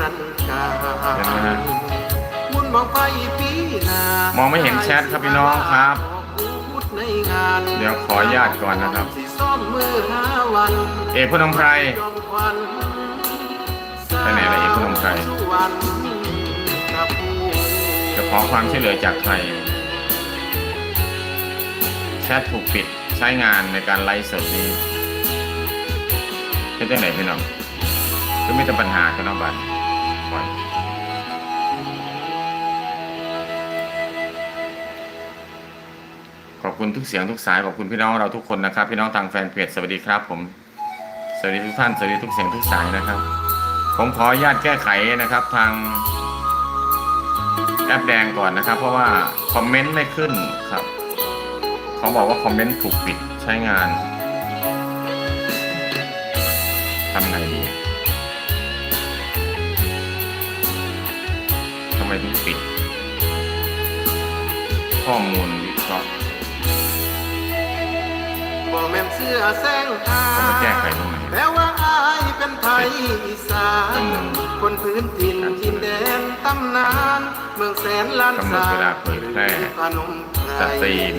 รันดร์การเห็นไหมฮะบุญบังไฟปีหน้ามองไม่เห็นแชทครับพี่น้องครับพูดในงานเดี๋ยวขออนุญาตก่อนนะครับ สิซ่อมมือห้าวันเอกพนมไพร จอมควันไปไหนล่ะเอกพนมไพรสุวรรณครับผู้ จะขอความช่วยเหลือจากใคร แชทถูกปิดใช้งานในการไลฟ์สดนี้เป็นจังไหนพี่น้องก็มีแต่ปัญหากันเนาะบัด ปล่อยขอบคุณทุกเสียงทุกสายขอบคุณพี่น้องเราทุกคนนะครับ พี่น้องทางแฟนเพจสวัสดีครับ ผม สวัสดีทุกท่านสวัสดีทุกเสียงทุกสายนะครับ ผมขออนุญาตแก้ไขนะครับ ทางแอปแดงก่อนนะครับ เพราะว่าคอมเมนต์ไม่ขึ้นครับเขาบอกว่าคอมเมนต์ถูกปิดใช้งานทำไงดี ไมถึงปิด ข้อมูลวิเคราะห์บ่แม่นเสื้อแสงทาเขามาแก้ไขตรงไหนแต่ว่าอายเป็นไทยอีสานอืมคนพื้นถิ่นทินแดนตำนาน เมืองแสนล้านกำหนดเวลาเผยแพร่พนมไพรสตรีม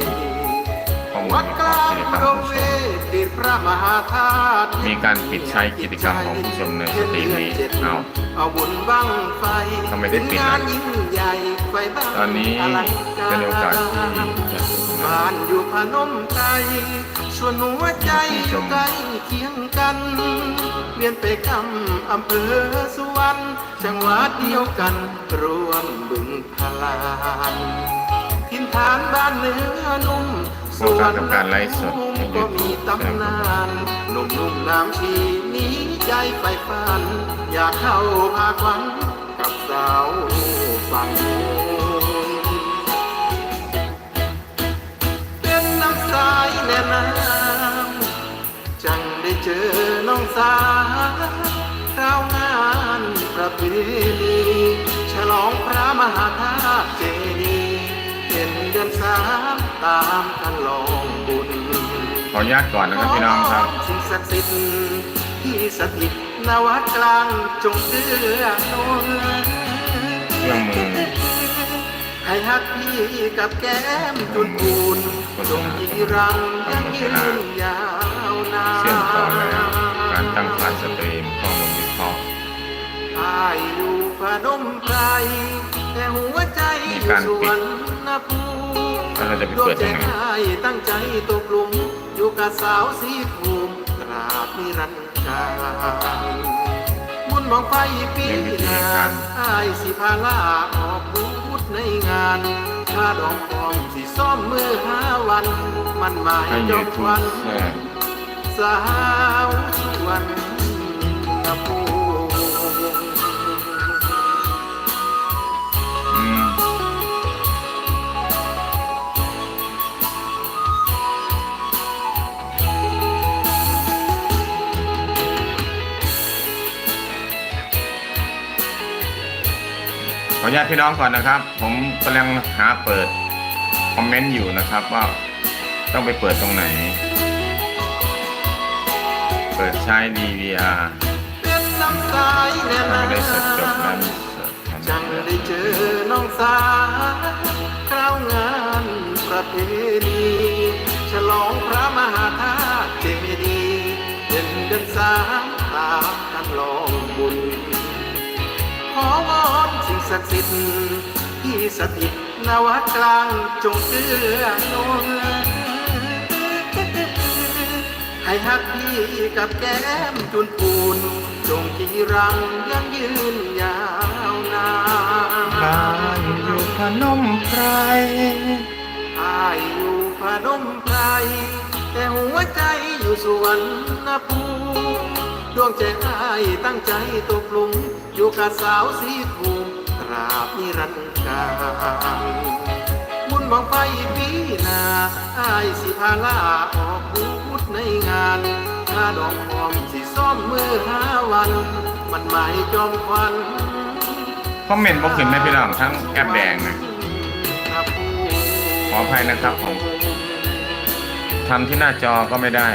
ข้อมูลวัดวิกเคราะลาห์งกิจกรรมอุดมผู้เวชมทติดพระมหาธาตุ มีการปิดใช้กิจกรรมของผู้ชมในสตรีมนี้เอาเอาบุญบังไฟทำไมถึงปิดเป็นล่ะงานยิ่งใหญ่ไฟบ้างตอนนี้อลังารเป็นโอกาสที่จะสนทนาบ้านอยู่พนมไพรส่วนหัวใจอยู่ใกล้เคียงกันเวียนไปกำอำเภอสุวรรณจังหวัดเดียวกันรวมบึงพลาน ทินฐานบ้านเนื้อนุ่มโอกา สกับการไลฟ์สดก็มีตำนานหนุ่มๆน้ำชีนี้ใจไฟฝัน อยากเข้าพาควันกับสาวฝั่งโน้นเป็นน้ำสายแน่น้ำจังได้เจอน้องสาวคราวงานประเพณีฉลองพระมหาธาตุเจดีย์เป็นเดือนสาม ตามกันลองบุญขออนุญาตก่อนนะครับพี่น้องครับสิ่งศักดิ์สิทธิ์ที่สถิตนวัดกลางจงเตื้อหนุนเครื่องมือให้ฮักพี่กับแก้มจุนปูนจงยีรังยังยืนยาวนานเชื่อมต่อแล้วการตั้งค่าสตรีมข้อมูลวิเคราะห์อายอยู่พนมไพรแต่หัวใจอยู่สวนนภูมิ แล้วเราจะไปเปิดตรงไหนดวใจอ้ายตั้งใจตกหลุมอยู่กับสาวสีภูมิตราบนิรันดร์การบุญมองไฟปีหน้าอายสิพาลาออกบูธในงานถ้าดองฟองสิซ่อมมือห้าวัน มันหมายให้จยูอมทูควับนแช่สาวสวนนภูมิอื ขออนุญาตพี่น้องก่อนนะครับ ผมกำลังหาเปิดคอมเมนต์อยู่นะครับ ว่าต้องไปเปิดตรงไหน เปิดใช้ DVR ไม่ได้สร็จบแล้วจังได้เจอน้องสาคราวงานประเพณีฉลองพระมหาธาตุเจดีย์เป็นเดือนสามตามกันลองบุญ ศักดิ์สิทธิ์ที่สถิตนวัดกลางจงเกื้อหนุนให้ฮักพี่กับแก้มจุนปูน จงกีรังยังยืนยาวนานบ้าอยู่พนมไพรอายอยู่พนมไพรแต่หัวใจอยู่สวนนภูมิดวงใจอายตั้งใจตกลุมอยู่กับสาวสีภูมิ ตราบนิรันดร์การบุญบังไฟปีหน้าอายสิพาลาออกบูธในงานถ้าดอกหอมสิซ่อมมือห้าวัน มันหมายจอมควันคอมเมนต์บอกขึ้นได้พี่น้องทั้งแอปแดงนะขออภัยนะครับผมทำที่หน้าจอก็ไม่ได้